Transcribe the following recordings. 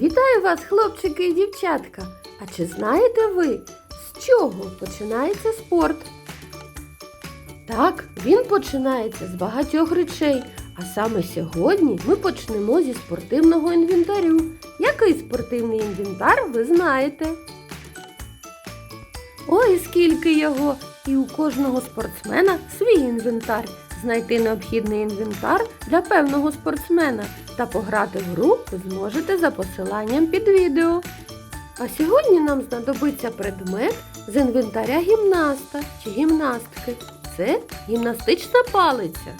Вітаю вас, хлопчики і дівчатка! А чи знаєте ви, з чого починається спорт? Так, він починається з багатьох речей, а саме сьогодні ми почнемо зі спортивного інвентарю. Який спортивний інвентар ви знаєте? Ой, скільки його! І у кожного спортсмена свій інвентар. Знайти необхідний інвентар для певного спортсмена та пограти в гру зможете за посиланням під відео. А сьогодні нам знадобиться предмет з інвентаря гімнаста чи гімнастки. Це гімнастична палиця.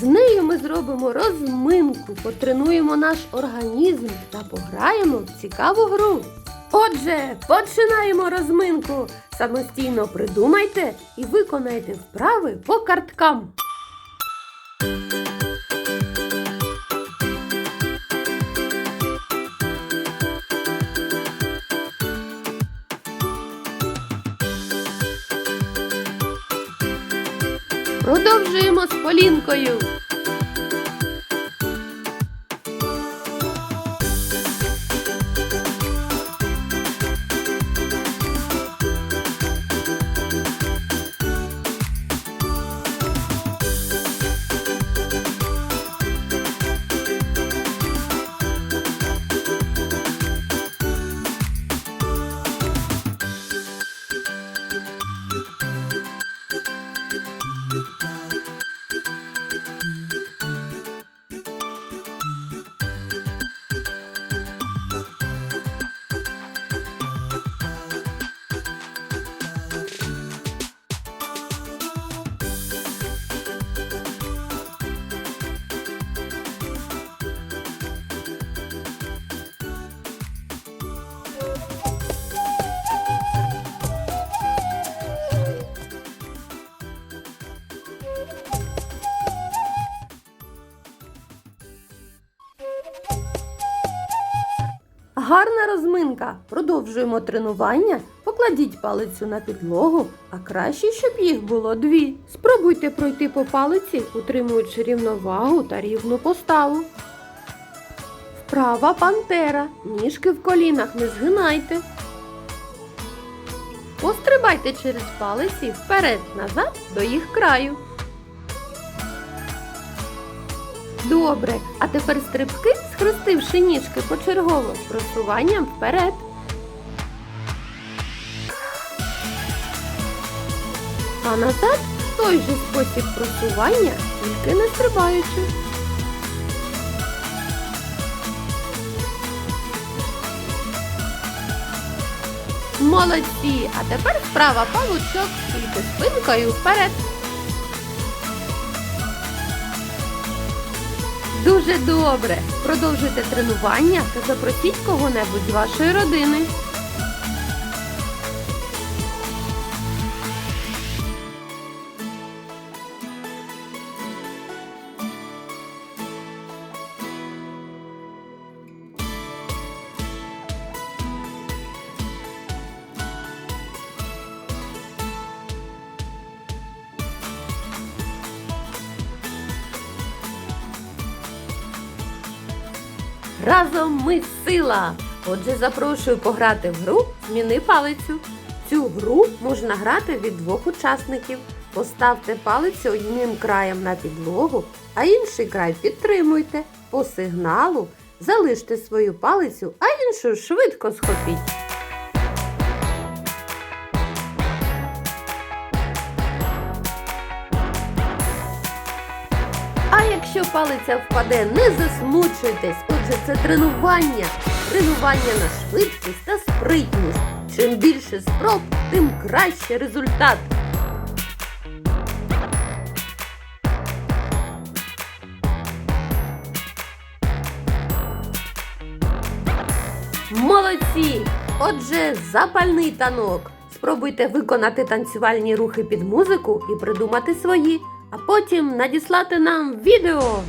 З нею ми зробимо розминку, потренуємо наш організм та пограємо в цікаву гру. Отже, починаємо розминку. Самостійно придумайте і виконайте вправи по карткам. Продовжуємо з Полінкою. Гарна розминка. Продовжуємо тренування. Покладіть палицю на підлогу, а краще, щоб їх було дві. Спробуйте пройти по палиці, утримуючи рівновагу та рівну поставу. Вправа пантера. Ніжки в колінах не згинайте. Пострибайте через палиці вперед-назад до їх краю. Добре, а тепер стрибки, схрестивши ніжки почергово з просуванням вперед. А назад той же спосіб просування, тільки не стрибаючи. Молодці! А тепер справа павучок, тільки спинкою вперед. Дуже добре. Продовжуйте тренування та запросіть кого-небудь з вашої родини. Разом ми сила! Отже, запрошую пограти в гру Зміни палицю. Цю гру можна грати від двох учасників. Поставте палицю одним краєм на підлогу, а інший край підтримуйте. По сигналу залиште свою палицю, а іншу швидко схопіть. А якщо палиця впаде, не засмучуйтесь, отже це тренування. Тренування на швидкість та спритність. Чим більше спроб, тим краще результат. Молодці! Отже, запальний танок. Спробуйте виконати танцювальні рухи під музику і придумати свої, а потім надіслати нам відео.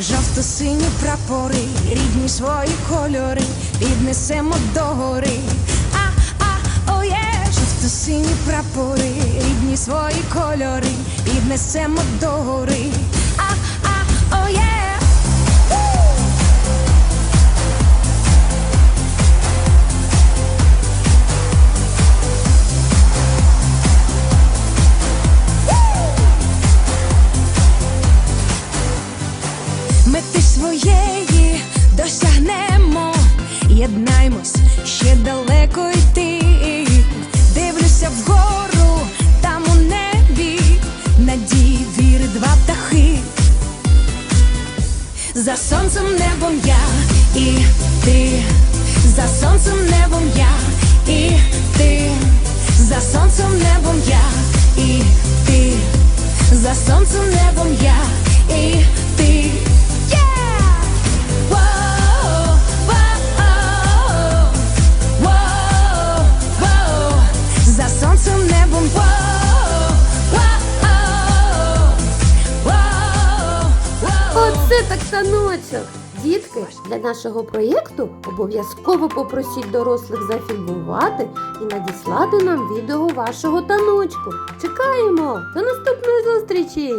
Жовто-сині прапори, рідні свої кольори, піднесемо до гори. А, а, оє, жовто-сині прапори, рідні свої кольори, піднесемо до гори. мети своєї досягнемо, єднаймось ще далеко йти, дивлюся вгору, там у небі, надії, віри, два птахи. За сонцем небом я і ти, за сонцем небом я і ти. Таночок! Дітки, для нашого проєкту обов'язково попросіть дорослих зафільмувати і надіслати нам відео вашого таночку. Чекаємо! До наступної зустрічі!